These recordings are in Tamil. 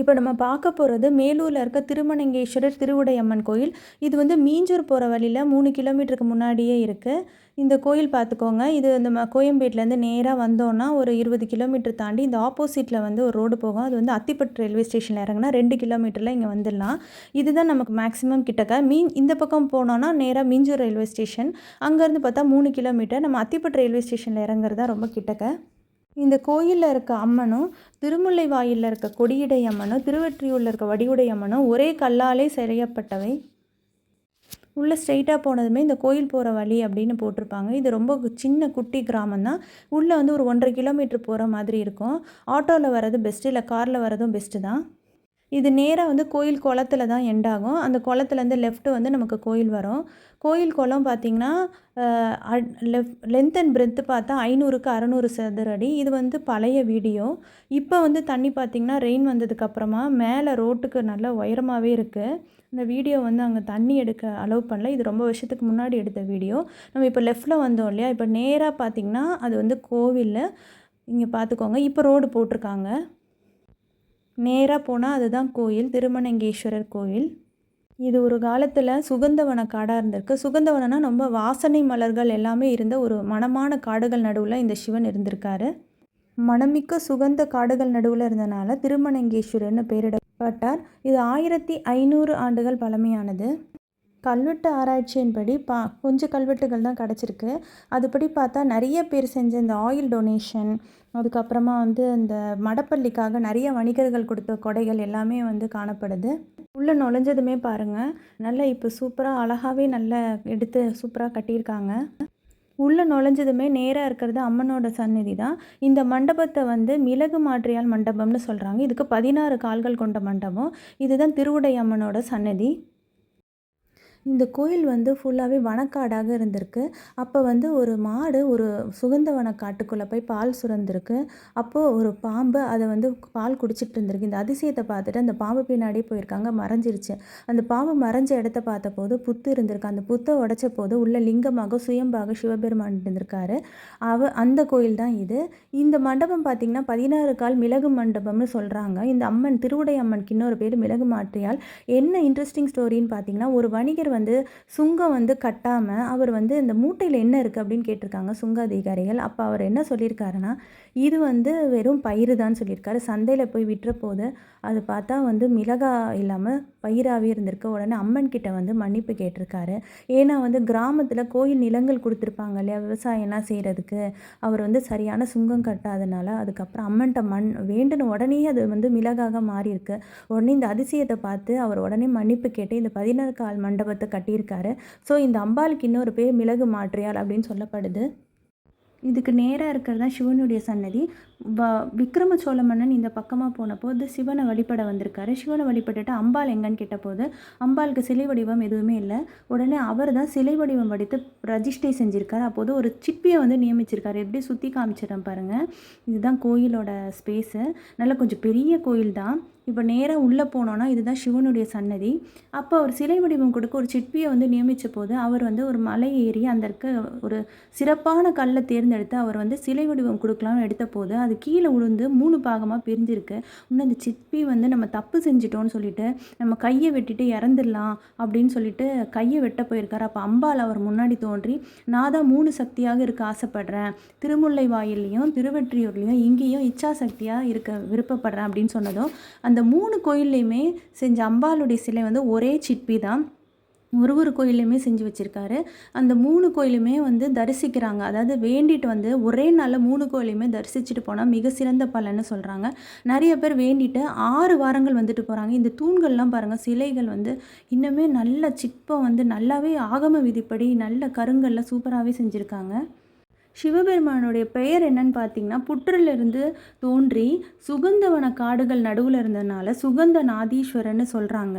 இப்போ நம்ம பார்க்க போகிறது மேலூரில் இருக்க திருமணங்கேஸ்வரர் திருவுடையம்மன் கோயில். இது வந்து மீஞ்சூர் போகிற வழியில் மூணு கிலோமீட்டருக்கு முன்னாடியே இருக்குது இந்த கோயில் பார்த்துக்கோங்க. இது நம்ம கோயம்பேட்டிலேருந்து நேராக வந்தோன்னா ஒரு இருபது கிலோமீட்டர் தாண்டி இந்த ஆப்போசிட்டில் வந்து ஒரு ரோடு போகும். அது வந்து அத்திப்பட்டு ரயில்வே ஸ்டேஷனில் இறங்குனா ரெண்டு கிலோமீட்டரில் இங்கே வந்துடலாம். இதுதான் நமக்கு மேக்ஸிமம் கிட்டக்க. மீன் இந்த பக்கம் போனோன்னா நேராக மீஞ்சூர் ரயில்வே ஸ்டேஷன். அங்கேருந்து பார்த்தா மூணு கிலோமீட்டர். நம்ம அத்திப்பட்டு ரயில்வே ஸ்டேஷனில் இறங்குறது தான் ரொம்ப கிட்டக்க. இந்த கோயிலில் இருக்க அம்மனும் திருமுல்லை வாயிலில் இருக்க கொடியுடை அம்மனும் திருவெற்றியூரில் இருக்க வடிவுடை அம்மனும் ஒரே கல்லாலே செய்யப்பட்டவை உள்ளே ஸ்ட்ரைட்டாக போனதுமே இந்த கோயில் போகிற வழி அப்படின்னு போட்டிருப்பாங்க. இது ரொம்ப சின்ன குட்டி கிராமம் தான் உள்ளே வந்து ஒரு ஒன்றரை கிலோமீட்டர் போகிற மாதிரி இருக்கும். ஆட்டோவில் வர்றது பெஸ்ட்டு இல்லை காரில் வர்றதும் பெஸ்ட்டு தான். இது நேராக வந்து கோயில் குளத்துல தான் எண்ட் ஆகும். அந்த குளத்துலேருந்து லெஃப்ட்டு வந்து நமக்கு கோயில் வரும். கோயில் குளம் பார்த்திங்கன்னா லெஃப் லென்த் அண்ட் பிரெத்து பார்த்தா ஐநூறுக்கு அறநூறு சதுர அடி. இது வந்து பழைய வீடியோ. இப்போ வந்து தண்ணி பார்த்திங்கன்னா ரெயின் வந்ததுக்கப்புறமா மேலே ரோட்டுக்கு நல்ல உயரமாகவே இருக்குது இந்த வீடியோ வந்து அங்கே தண்ணி எடுக்க அலோவ் பண்ணல. இது ரொம்ப வருஷத்துக்கு முன்னாடி எடுத்த வீடியோ. நம்ம இப்போ லெஃப்டில் வந்தோம் இல்லையா? இப்போ நேராக பார்த்திங்கன்னா அது வந்து கோவிலில். இங்கே பார்த்துக்கோங்க இப்போ ரோடு போட்டிருக்காங்க. நேராக போனால் அதுதான் கோயில் திருமணங்கேஸ்வரர் கோயில். இது ஒரு காலத்தில் சுகந்தவன காடாக இருந்திருக்கு. சுகந்தவனம்னா ரொம்ப வாசனை மலர்கள் எல்லாமே இருந்த ஒரு மனமான காடுகள் நடுவில் இந்த சிவன் இருந்திருக்காரு. மனமிக்க சுகந்த காடுகள் நடுவில் இருந்தனால திருமணங்கேஸ்வரர்னு பெயரிடப்பட்டார். இது ஆயிரத்தி ஐநூறு ஆண்டுகள் பழமையானது. கல்வெட்டு ஆராய்ச்சியின்படி பா கொஞ்சம் கல்வெட்டுகள் தான் கிடச்சிருக்கு. அதுபடி பார்த்தா நிறைய பேர் செஞ்ச இந்த ஆயில் டொனேஷன் அதுக்கப்புறமா வந்து இந்த மடப்பள்ளிக்காக நிறைய வணிகர்கள் கொடுத்த கொடைகள் எல்லாமே வந்து காணப்படுது. உள்ளே நுழைஞ்சதுமே பாருங்கள் நல்லா இப்போ சூப்பராக அழகாகவே நல்லா எடுத்து சூப்பராக கட்டியிருக்காங்க. உள்ளே நுழைஞ்சதுமே நேராக இருக்கிறது அம்மனோட சந்நிதி தான். இந்த மண்டபத்தை வந்து மிளகு மாற்றியால் மண்டபம்னு சொல்கிறாங்க இதுக்கு பதினாறு கால்கள் கொண்ட மண்டபம். இதுதான் திருவுடை அம்மனோட சன்னதி இந்த கோயில் வந்து ஃபுல்லாகவே வனக்காடாக இருந்திருக்கு. அப்போ வந்து ஒரு மாடு ஒரு சுகந்தவன காட்டுக்குள்ளே போய் பால் சுரந்திருக்கு. அப்போது ஒரு பாம்பு அதை வந்து பால் குடிச்சிட்டு இருந்திருக்கு. இந்த அதிசயத்தை பார்த்துட்டு அந்த பாம்பு பின்னாடியே போயிருக்காங்க மறைஞ்சிருச்சு. அந்த பாம்பு மறைஞ்ச இடத்த பார்த்த போது புத்து இருந்திருக்கு. அந்த புத்தை உடைச்ச போது உள்ள லிங்கமாக சுயம்பாக சிவபெருமான் இருந்திருக்காரு. அவ அந்த கோயில் தான் இது. இந்த மண்டபம் பார்த்திங்கன்னா பதினாறு கால் மிளகு மண்டபம்னு சொல்கிறாங்க இந்த அம்மன் திருவுடை அம்மனுக்கு இன்னொரு பேர் மிளகு மாற்றியால். என்ன இன்ட்ரெஸ்டிங் ஸ்டோரின்னு பார்த்தீங்கன்னா ஒரு வணிகர் வந்து சுங்கம் வந்து கட்டாமல் அவர் வந்து இந்த மூட்டையில் என்ன இருக்குது அப்படின்னு கேட்டிருக்காங்க சுங்க அதிகாரிகள். அப்போ அவர் என்ன சொல்லியிருக்காருன்னா இது வந்து வெறும் பயிறு தான் சொல்லியிருக்காரு. சந்தையில் போய் விட்டுற போது அது பார்த்தா வந்து மிளகா இல்லாமல் பயிராகவே இருந்திருக்கு. உடனே அம்மன் கிட்ட வந்து மன்னிப்பு கேட்டிருக்காரு. ஏன்னா வந்து கிராமத்தில் கோயில் நிலங்கள் கொடுத்துருப்பாங்க இல்லையா? விவசாயம்லாம் செய்கிறதுக்கு அவர் வந்து சரியான சுங்கம் கட்டாதனால அதுக்கப்புறம் அம்மன்ட்ட மண் வேண்டுன உடனே அது வந்து மிளகாக மாறியிருக்கு. உடனே இந்த அதிசயத்தை பார்த்து அவர் உடனே மன்னிப்பு கேட்டு இந்த பதினாறு கால் மண்டபத்தை கட்டியிருக்காரு. ஸோ இந்த அம்பாளுக்கு இன்னொரு பேர் மிளகு மாற்றியால் அப்படின்னு சொல்லப்படுது. இதுக்கு நேராக இருக்கிறது தான் சிவனுடைய சன்னதி. வ விக்ரம சோழ மன்னன் இந்த பக்கமாக போனபோது சிவனை வழிபட வந்திருக்காரு. சிவனை வழிபட்டுட்டு அம்பாள் எங்கன்னு கேட்டபோது அம்பாளுக்கு சிலை வடிவம் எதுவுமே இல்லை. உடனே அவர் தான் சிலை வடிவம் வடித்து ரஜிஸ்டை செஞ்சுருக்காரு. அப்போது ஒரு சிற்பியை வந்து நியமிச்சிருக்காரு. எப்படி சுற்றி காமிச்சிடறேன் பாருங்கள் இதுதான் கோயிலோட ஸ்பேஸு நல்லா கொஞ்சம் பெரிய கோயில் தான் இப்போ நேராக உள்ளே போனோன்னா இதுதான் சிவனுடைய சன்னதி. அப்போ அவர் சிலை வடிவம் கொடுக்க ஒரு சிற்பியை வந்து நியமித்த போது அவர் வந்து ஒரு மலை ஏறி அந்த இருக்க ஒரு சிறப்பான கல்லை தேர்ந்தெடுத்து அவர் வந்து சிலை வடிவம் கொடுக்கலாம்னு எடுத்த போது அது கீழே விழுந்து மூணு பாகமாக பிரிஞ்சிருக்கு. இன்னும் அந்த சிற்பி வந்து நம்ம தப்பு செஞ்சிட்டோம்னு சொல்லிட்டு நம்ம கையை வெட்டிட்டு இறந்துடலாம் அப்படின்னு சொல்லிட்டு கையை வெட்ட போயிருக்காரு. அப்போ அம்பாள் அவர் முன்னாடி தோன்றி நான் தான் மூணு சக்தியாக இருக்க ஆசைப்படுறேன். திருமுல்லை வாயிலையும் திருவெற்றியூர்லேயும் இங்கேயும் இச்சா சக்தியாக இருக்க விருப்பப்படுறேன் அப்படின்னு சொன்னதும் அந்த மூணு கோயில்லையுமே செஞ்ச அம்பாளுடைய சிலை வந்து ஒரே சிற்பி தான். ஒரு ஒரு கோயிலையுமே செஞ்சு வச்சுருக்காரு. அந்த மூணு கோயிலுமே வந்து தரிசிக்கிறாங்க. அதாவது வேண்டிட்டு வந்து ஒரே நாளில் மூணு கோயிலையுமே தரிசிச்சுட்டு போனால் மிக சிறந்த பலன்னு சொல்கிறாங்க நிறைய பேர் வேண்டிட்டு ஆறு வாரங்கள் வந்துட்டு போகிறாங்க இந்த தூண்கள்லாம் பாருங்கள் சிலைகள் வந்து இன்னுமே நல்ல சிற்பம் வந்து நல்லாவே ஆகம விதிப்படி நல்ல கருங்கல்ல சூப்பராகவே செஞ்சுருக்காங்க. சிவபெருமானுடைய பெயர் என்னன்னு பார்த்தீங்கன்னா புற்றிலிருந்து தோன்றி சுகந்தவன காடுகள் நடுவில் இருந்ததுனால சுகந்த நாதீஸ்வரன்னு சொல்கிறாங்க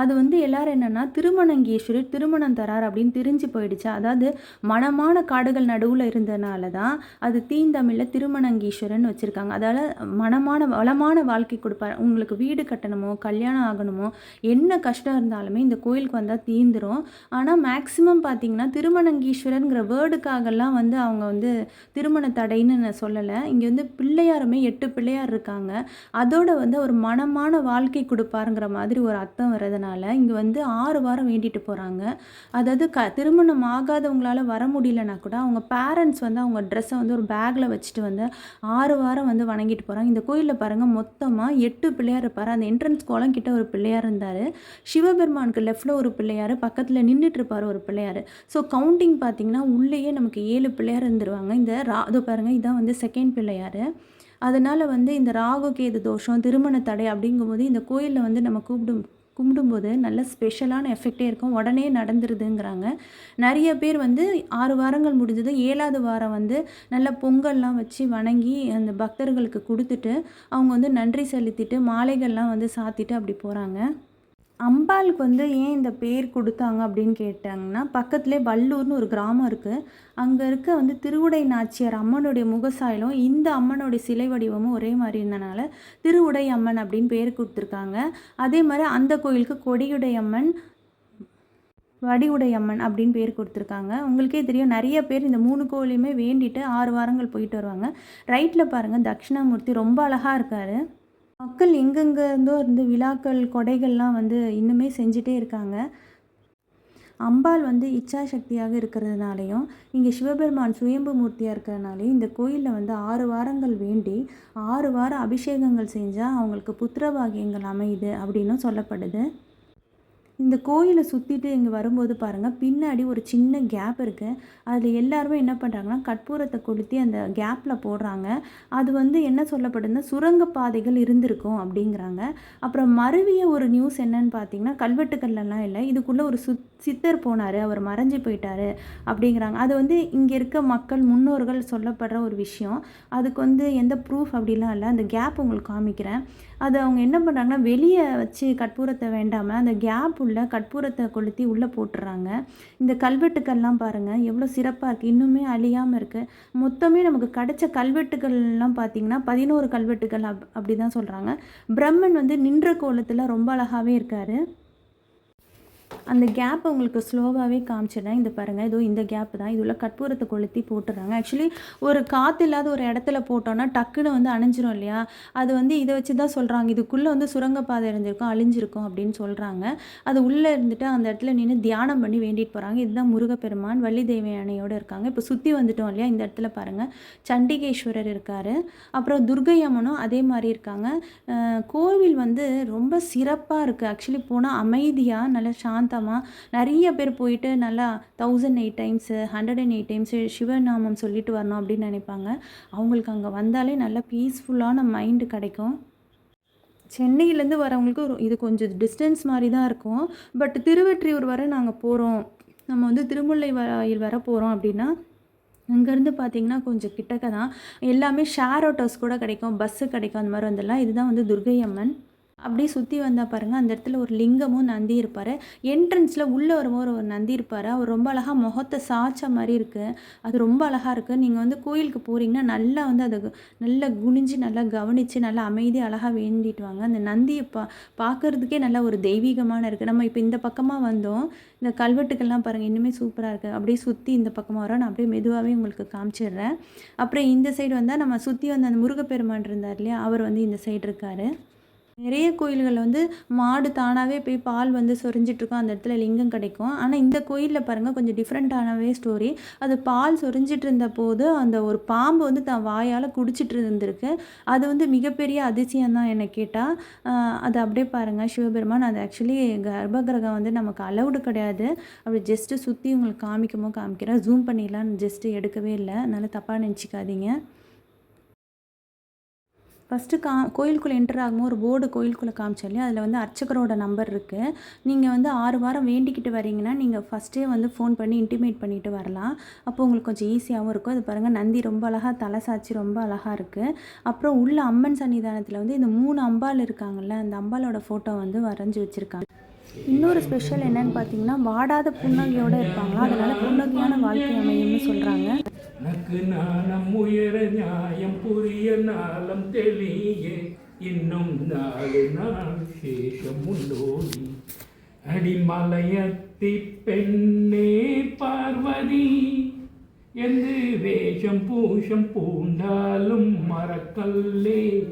அது வந்து எல்லாரும் என்னென்னா திருமணங்கீஸ்வரி திருமணம் தரார் அப்படின்னு தெரிஞ்சு போயிடுச்சு. அதாவது மனமான காடுகள் நடுவில் இருந்ததுனால தான் அது தீந்தமிழில் திருமணங்கீஸ்வரன் வச்சுருக்காங்க. அதால் மனமான வளமான வாழ்க்கை கொடுப்பார். உங்களுக்கு வீடு கட்டணுமோ கல்யாணம் ஆகணுமோ என்ன கஷ்டம் இருந்தாலுமே இந்த கோயிலுக்கு வந்தால் தீந்துரும். ஆனால் மேக்ஸிமம் பார்த்தீங்கன்னா திருமணங்கீஸ்வரருங்கிற வேர்டுக்காகலாம் வந்து அவங்க வந்து வந்து திருமண தடைன்னு நான் சொல்லலை. இங்கே வந்து பிள்ளையாருமே எட்டு பிள்ளையார் இருக்காங்க. அதோட வந்து ஒரு மனமான வாழ்க்கை கொடுப்பாருங்கிற மாதிரி ஒரு அர்த்தம் வர்றதுனால இங்கே வந்து ஆறு வாரம் வேண்டிட்டு போகிறாங்க அதாவது க திருமணம் ஆகாதவங்களால் வர முடியலனா கூட அவங்க பேரண்ட்ஸ் வந்து அவங்க ட்ரெஸ்ஸை வந்து ஒரு பேக்கில் வச்சுட்டு வந்து ஆறு வாரம் வந்து வணங்கிட்டு போகிறாங்க இந்த கோயிலில் பாருங்கள் மொத்தமாக எட்டு பிள்ளையார் இருப்பார். அந்த என்ட்ரன்ஸ் கோலம் கிட்ட ஒரு பிள்ளையார் இருந்தார். சிவபெருமானுக்கு லெஃப்டில் ஒரு பிள்ளையார் பக்கத்தில் நின்றுட்டு இருப்பார் ஒரு பிள்ளையார். ஸோ கவுண்டிங் பார்த்தீங்கன்னா உள்ளேயே நமக்கு ஏழு பிள்ளையார் இருந்துருவாங்க இந்த ரா இதோ பாருங்கள் இதான் வந்து செகண்ட் பிள்ளையார். அதனால் வந்து இந்த ராகு கேது தோஷம் திருமண தடை அப்படிங்கும்போது இந்த கோயிலில் வந்து நம்ம கூப்பிடும் கும்பிடும்போது நல்ல ஸ்பெஷலான எஃபெக்டே இருக்கும். உடனே நடந்துருதுங்கிறாங்க. நிறைய பேர் வந்து ஆறு வாரங்கள் முடிஞ்சதும் ஏழாவது வாரம் வந்து நல்ல பொங்கல்லாம் வச்சு வணங்கி அந்த பக்தர்களுக்கு கொடுத்துட்டு அவங்க வந்து நன்றி செலுத்திட்டு மாலைகள்லாம் வந்து சாத்திட்டு அப்படி போகிறாங்க அம்பாளுக்கு வந்து ஏன் இந்த பேர் கொடுத்தாங்க அப்படின்னு கேட்டாங்கன்னா பக்கத்துலேயே வல்லூர்னு ஒரு கிராமம் இருக்குது அங்கே இருக்க வந்து திருவுடை நாச்சியார் அம்மனுடைய முகசாயலும் இந்த அம்மனுடைய சிலை வடிவமும் ஒரே மாதிரி இருந்தனால திருவுடை அம்மன் அப்படின்னு பேர் கொடுத்துருக்காங்க. அதே மாதிரி அந்த கோயிலுக்கு கொடியுடை அம்மன் வடிவுடை அம்மன் அப்படின்னு பேர் கொடுத்துருக்காங்க. உங்களுக்கே தெரியும் நிறைய பேர் இந்த மூணு கோயிலையுமே வேண்டிட்டு ஆறு வாரங்கள் போயிட்டு வருவாங்க. ரைட்டில் பாருங்கள் தட்சிணாமூர்த்தி ரொம்ப அழகாக இருக்கார். மக்கள் எங்கெங்கேருந்தோ இருந்து விழாக்கள் கொடைகள்லாம் வந்து இன்னுமே செஞ்சிட்டே இருக்காங்க. அம்பாள் வந்து இச்சா சக்தியாக இருக்கிறதுனாலையும் இங்கே சிவபெருமான் சுயம்பு மூர்த்தியாக இருக்கிறதுனாலையும் இந்த கோயிலில் வந்து ஆறு வாரங்கள் வேண்டி ஆறு வாரம் அபிஷேகங்கள் செஞ்சால் அவங்களுக்கு புத்திரபாகியங்கள் அமையுது அப்படின்னும் சொல்லப்படுது. இந்த கோயிலை சுற்றிட்டு இங்கே வரும்போது பாருங்கள் பின்னாடி ஒரு சின்ன கேப் இருக்குது அதில் எல்லாருமே என்ன பண்ணுறாங்கன்னா கற்பூரத்தை கொளுத்தி அந்த கேப்பில் போடுறாங்க. அது வந்து என்ன சொல்லப்படுதுன்னா சுரங்க பாதைகள் இருந்திருக்கும் அப்படிங்கிறாங்க. அப்புறம் மறுவிய ஒரு நியூஸ் என்னன்னு பார்த்தீங்கன்னா கல்வெட்டுக்கள்லாம் இல்லை இதுக்குள்ளே ஒரு சுத் சித்தர் போனார் அவர் மறைஞ்சு போயிட்டார் அப்படிங்கிறாங்க. அது வந்து இங்கே இருக்க மக்கள் முன்னோர்கள் சொல்லப்படுற ஒரு விஷயம். அதுக்கு வந்து எந்த ப்ரூஃப் அப்படிலாம் இல்லை. அந்த கேப் உங்களுக்கு காமிக்கிறேன். அது அவங்க என்ன பண்ணுறாங்கன்னா வெளியே வச்சு கற்பூரத்தை வேண்டாமல் அந்த கேப் உள்ள கற்பூரத்தை கொளுத்தி உள்ளே போட்டுடுறாங்க இந்த கல்வெட்டுக்கள்லாம் பாருங்கள் எவ்வளோ சிறப்பாக இருக்குது இன்னுமே அழியாமல் இருக்குது மொத்தமே நமக்கு கிடைச்ச கல்வெட்டுகள்லாம் பார்த்திங்கன்னா பதினோரு கல்வெட்டுகள் அப் அப்படி தான் சொல்கிறாங்க பிரம்மன் வந்து நின்ற கோலத்தில் ரொம்ப அழகாகவே இருக்கார். அந்த கேப் உங்களுக்கு ஸ்லோவாகவே காமிச்சிடுறேன். இந்த பாருங்கள் இதோ இந்த கேப் தான். இது உள்ள கற்பூரத்தை கொளுத்தி போட்டுடுறாங்க. ஆக்சுவலி ஒரு காற்று இல்லாத ஒரு இடத்துல போட்டோன்னா டக்குன்னு வந்து அணிஞ்சிரும் இல்லையா? அது வந்து இதை வச்சு தான் சொல்கிறாங்க இதுக்குள்ளே வந்து சுரங்கப்பாதை இருந்திருக்கும் அழிஞ்சிருக்கும் அப்படின்னு சொல்கிறாங்க அது உள்ளே இருந்துட்டு அந்த இடத்துல நின்று தியானம் பண்ணி வேண்டிட்டு போகிறாங்க இதுதான் முருகப்பெருமான் வள்ளி தெய்வ யானையோடு இருக்காங்க. இப்போ சுற்றி வந்துட்டோம் இல்லையா? இந்த இடத்துல பாருங்கள் சண்டிகேஸ்வரர் இருக்கார். அப்புறம் துர்கை அம்மனும் அதே மாதிரி இருக்காங்க. கோவில் வந்து ரொம்ப சிறப்பாக இருக்குது ஆக்சுவலி போனால் அமைதியாக நல்ல சாந்தமாக நிறைய பேர் போயிட்டு நல்லா thousand eight times hundred and eight times சிவநாமம் சொல்லிட்டு வரணும் அப்படின்னு நினைப்பாங்க. அவங்களுக்கு அங்கே வந்தாலே நல்ல பீஸ்ஃபுல்லான மைண்டு கிடைக்கும். சென்னையிலேருந்து வரவங்களுக்கு இது கொஞ்சம் டிஸ்டன்ஸ் மாதிரி தான் இருக்கும். பட் திருவெற்றியூர் வரை நாங்கள் போகிறோம் நம்ம வந்து திருமுல்லை வாயில் வர போகிறோம் அப்படின்னா அங்கேருந்து பார்த்தீங்கன்னா கொஞ்சம் கிட்டக்க தான் எல்லாமே ஷேர் ஆட்டோஸ் கூட கிடைக்கும் பஸ்ஸு கிடைக்கும் அந்த மாதிரி வந்துடலாம் இதுதான் வந்து துர்கை அம்மன் அப்படியே சுற்றி வந்தால் பாருங்கள் அந்த இடத்துல ஒரு லிங்கமும் நந்தி இருப்பார். என்ட்ரன்ஸில் உள்ளே வரும்போது ஒரு நந்தி இருப்பார். அவர் ரொம்ப அழகாக முகத்தை சாய்ச்ச மாதிரி இருக்குது அது ரொம்ப அழகாக இருக்குது நீங்கள் வந்து கோயிலுக்கு போகிறீங்கன்னா நல்லா வந்து அதை நல்லா குனிஞ்சு நல்லா கவனித்து நல்லா அமைதி அழகாக வேண்டிட்டு வாங்க. அந்த நந்தியை பா பார்க்குறதுக்கே நல்லா ஒரு தெய்வீகமான இருக்குது நம்ம இப்போ இந்த பக்கமாக வந்தோம். இந்த கல்வெட்டுக்கள்லாம் பாருங்கள் இன்னுமே சூப்பராக இருக்குது அப்படியே சுற்றி இந்த பக்கமாக வரோம். நான் அப்படியே மெதுவாகவே உங்களுக்கு காமிச்சிடுறேன். அப்புறம் இந்த சைடு வந்தால் நம்ம சுற்றி வந்த அந்த முருகப்பெருமான் இருந்தார் இல்லையா அவர் வந்து இந்த சைடு இருக்கார். நிறைய கோயில்கள் வந்து மாடு தானாகவே போய் பால் வந்து சொரிஞ்சிட்ருக்கோம். அந்த இடத்துல லிங்கம் கிடைக்கும். ஆனால் இந்த கோயிலில் பாருங்கள் கொஞ்சம் டிஃப்ரெண்ட்டானவே ஸ்டோரி அது பால் சொரிஞ்சிட்டு இருந்த போது அந்த ஒரு பாம்பு வந்து தான் வாயால் குடிச்சிட்டு இருந்திருக்கு அது வந்து மிகப்பெரிய அதிசயம் தான் என்னை கேட்டால் அது அப்படியே பாருங்கள் சிவபெருமான் அது ஆக்சுவலி கர்ப்பகிரகம் வந்து நமக்கு அலவுடு கிடையாது. அப்படி ஜஸ்ட்டு சுற்றி உங்களுக்கு காமிக்கமோ காமிக்கிறேன். ஜூம் பண்ணிடலாம் ஜஸ்ட்டு எடுக்கவே இல்லை. அதனால் தப்பாக நினச்சிக்காதீங்க. ஃபஸ்ட்டு கா கோயிலுக்குள்ளே என்டர் ஆகும்போது ஒரு போர்டு கோயிலுக்குள்ளே காமிச்சோம் இல்லையா? அதில் வந்து அர்ச்சகரோட நம்பர் இருக்குது நீங்கள் வந்து ஆறு வாரம் வேண்டிக்கிட்டு வரீங்கன்னா நீங்கள் ஃபஸ்ட்டே வந்து ஃபோன் பண்ணி இன்டிமேட் பண்ணிட்டு வரலாம். அப்போ உங்களுக்கு கொஞ்சம் ஈஸியாகவும் இருக்கும். அது பாருங்கள் நந்தி ரொம்ப அழகாக தலை சாச்சி ரொம்ப அழகாக இருக்குது அப்புறம் உள்ள அம்மன் சன்னிதானத்தில் வந்து இந்த மூணு அம்பாள் இருக்காங்கல்ல அந்த அம்பாளோட ஃபோட்டோ வந்து வரைஞ்சி வச்சுருக்காங்க. இன்னொரு ஸ்பெஷல் என்னன்னு பார்த்தீங்கன்னா வாடாத புன்னகையோடு இருப்பாங்களா? அதனால புன்னகையான வாழ்க்கை அமையும்னு சொல்கிறாங்க நக்கு புரிய நாளம் தெளிய. இன்னும் நாலு நாள் சேஷம் உண்டோடி அடிமலையத்தி பெண்ணே பார்வதி. என்று வேஷம் பூஷம் பூண்டாலும் மரக்கல்லே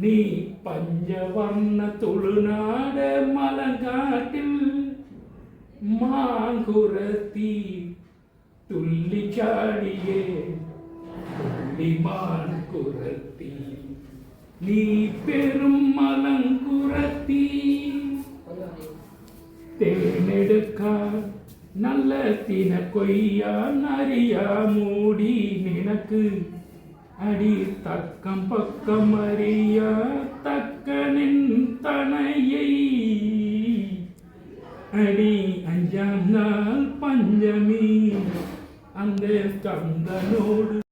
நீ பஞ்சவர்ண தொழுநாட மலங்காட்டில். மாங்குரத்தி துள்ளி சாடியே. அடிமான் குரத்தி நீ பெரும் மலங்குரத்தி. தேனெடுக்கா நல்ல தின கொய்யா நரியா மூடி நினக்கு. அடி தக்கம் பக்கம் அறியா தக்கனின் தனையை. அடி அஞ்சாம் நாள் பஞ்சமி அந்த கந்தனோடு